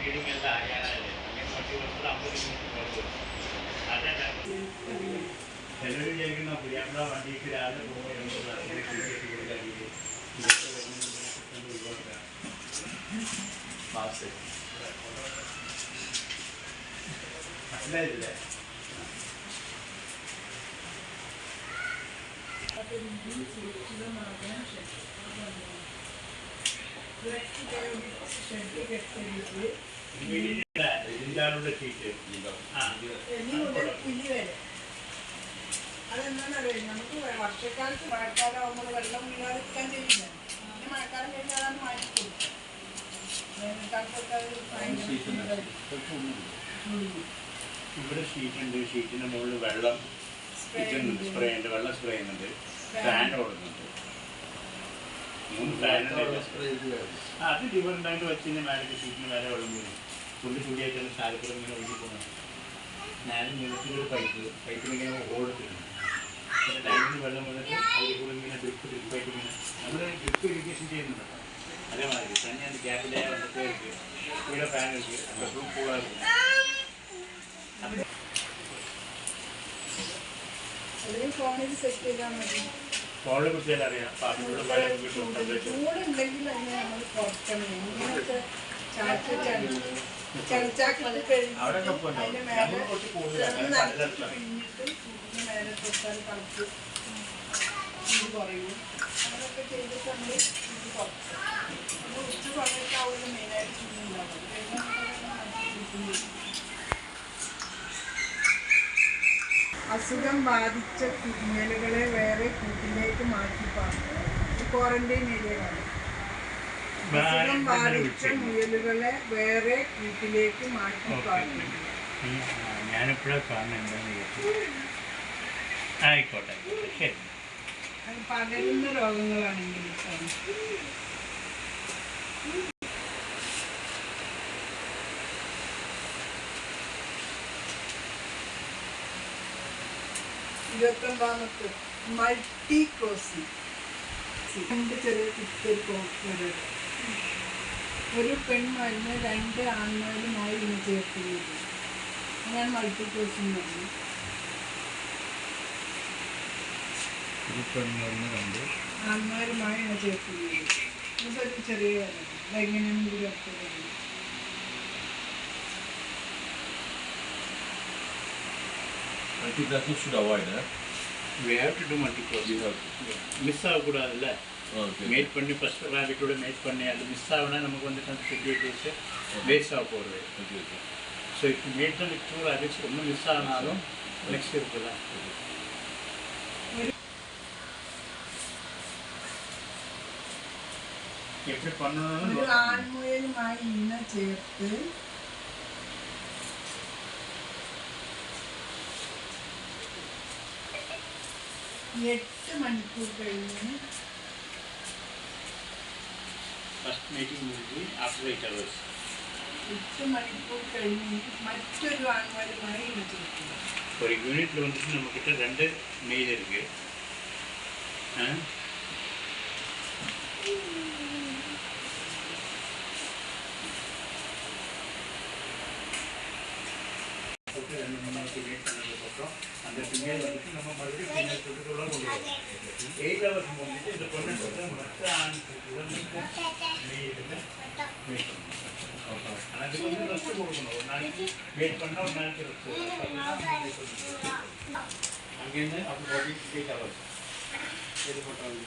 Feeding ಎಲ್ಲ ಹರಿಯಾಣ ಇದೆ ನಮಗೆ ಫಾರ್ಟಿ ವರ್ಷದ ಅಂಬತ್ತು ಅದೇ ചിലർ വിചാരിക്കുന്ന പുതിയാപ്പിള വണ്ടിക്ക് രാവിലെ പോകുമ്പോൾ അങ്ങനെ കുടിക്കേറ്റ് കൊടുക്കാറില്ല ഇതൊക്കെ വരുന്ന ഒഴിവാക്കാം പാസ് മനസ്സിലായില്ലേ ഇതിന്റെ ആളുടെ സീറ്റ് ആ അതെന്താണെന്നറിയോ നമുക്ക് വർഷക്കാലത്ത് മഴക്കാലം ആകുമ്പോൾ വെള്ളം വീഴാതിരിക്കാൻ ചെയ്യില്ല പിന്നെ മഴക്കാലം കഴിഞ്ഞാൽ അതാണ് മാറ്റി കൊടുക്കും. വേനൽക്കാലത്തൊക്കെ അത് ഭയങ്കര ഉം. ഇവിടെ ഷീറ്റ് ഉണ്ട്. ഷീറ്റിന്റെ മുകളിൽ വെള്ളം Spray സ്പ്രേ ഉണ്ട് വെള്ളം സ്പ്രേ ചെയ്യുന്നുണ്ട്. ഫാൻ ഓടുന്നുണ്ട്. മൂന്ന് ഫാനുണ്ട് അത് ഡിഫറെന്റ് ആയിട്ട് വെച്ചിന് മേലേക്ക് ഷീറ്റിന് മേലെ വെള്ളം വരും. തുള്ളി തുള്ളിയായിട്ടാണ് സാരപ്പുറം ഇങ്ങനെ ഒഴുകി പോകുന്നത് ഞാനും നീളത്തിലൊരു പൈപ്പ് പൈപ്പിൽ ഇങ്ങനെ ഓടിട്ടുണ്ട് പിന്നെ ടൈമിൽ വെള്ളം വന്നിട്ട് അതിൽ കൂടെ ഇങ്ങനെ ഡ്രിപ്പ് ഡ്രിപ്പായിട്ട് ഇങ്ങനെ നമ്മൾ ഡ്രിപ്പ് ഇറിഗേഷൻ ചെയ്യുന്നുണ്ട് അതേമാതിരി തന്നെയാണ് ഗ്യാപ്പിലായ വെള്ളത്തിൽ ഇരിക്കും ഇവിടെ ഫാൻ ഇരിക്കും അപ്പോഴും പോകാറില്ല ഫോണിൽ സെറ്റ് ചെയ്താൽ മതി ഫോണിൽ കുത്തിയാൽ അറിയാം ചൂടുണ്ടെങ്കിൽ അങ്ങനെ നമ്മൾ പുറത്തുനിന്ന് ചാറ്റി ചാറ്റി അതിന്റെ മേലെ ഇതിന്റെ മേലെ തൊട്ടാൽ ഇത് കുറയും അങ്ങനെയൊക്കെ ചെയ്തിട്ട് നമ്മൾ ഇത് കുറച്ച്. പിന്നെ ഉച്ച സമയത്താവുമ്പോൾ മെയിനായിട്ട് ചൂടുണ്ടാവും കഴിഞ്ഞാൽ അസുഖം ബാധിച്ച കുഞ്ഞലുകളെ വേറെ കൂട്ടിലേക്ക് മാറ്റി പാർക്കും ക്വാറന്റൈൻ ഏരിയയാണ് അസുഖം ബാധിച്ച മുയലുകളെ വേറെ വീട്ടിലേക്ക് മാറ്റി പാർക്കും ഞാനിപ്പോഴാണ് കാണുന്നത് എന്താണെന്ന് ചോദിച്ചു. ആയിക്കോട്ടെ ശരി. അത് പകരുന്ന രോഗങ്ങളാണെങ്കിൽ ഇരുപത്തൊമ്പതാമത്തെ മൾട്ടി ക്രോസിംഗ് രണ്ട് ചെറിയ കുത്തൊരു ഒരു പെൺമരുന്ന് രണ്ട് ആൺമരുന്നുമായി ഇനി ചേർക്കുന്നത് അങ്ങനെയാണ് മൾട്ടി ക്രോസിംഗ് പറഞ്ഞത് ആൺമാരുമായി ഇണ ചേർക്കുന്നത് ഇതൊരു ചെറിയ കാര്യമാണ് അതെങ്ങനെയാണ് കൂടി അടുത്തത് Multitasking should avoid, huh? we have to do multi-cross You have to. Miss ஆகக்கூடாதுல்ல Okay. Mat பண்ணி ஃபஸ்ட் ரேபிட்டோட மேட் பண்ணி அது மிஸ் ஆகுனா நமக்கு வந்துட்டு அந்த செக்யூரிட்டிஸ் வேஸ்ட் ஆக போகிறது Okay, okay. ஸோ இப்போ மேட் பண்ணி டூ ரேபிட்ஸ் ஒன்றும் மிஸ் ஆனாலும் நெக்ஸ்ட் இருக்குல்ல எப்படி பண்ணணும்னு ഒരു ആൺമുയലുമായി ഇണ ചേർത്ത് എട്ട് മണിക്കൂർ കഴിഞ്ഞ് ഫസ്റ്റ് മീറ്റിംഗ് വിളിച്ച് ആഫ്റ്റർ എയ്റ്റ് അവേഴ്സ് എട്ട് മണിക്കൂർ കഴിഞ്ഞ് മറ്റൊരു ആനുവാലുമായി ഒരു യൂണിറ്റ് ലോഞ്ചിന് നമുക്കിട്ട് രണ്ട് മെയിൽ ഇരിക്കുക அந்த female வந்துட்டு நம்ம மறுபடியும் female கூட்டத்தோட கொண்டு வருவோம். Eight hours முடிஞ்சிட்டு இந்த பொண்ணு வந்து மற்ற ஆண் கூட்டத்துடன் male ல wait பண்ணணும். ஆனா அதுக்கு வந்து rest கொடுக்கணும். ஒரு நாளைக்கு wait பண்ணா ஒரு நாளைக்கு rest கொடுக்கணும். அங்கேருந்து அப்போ ஃபார்ட்டி எயிட் ஹவர்ஸ் இது பண்ணுறாங்க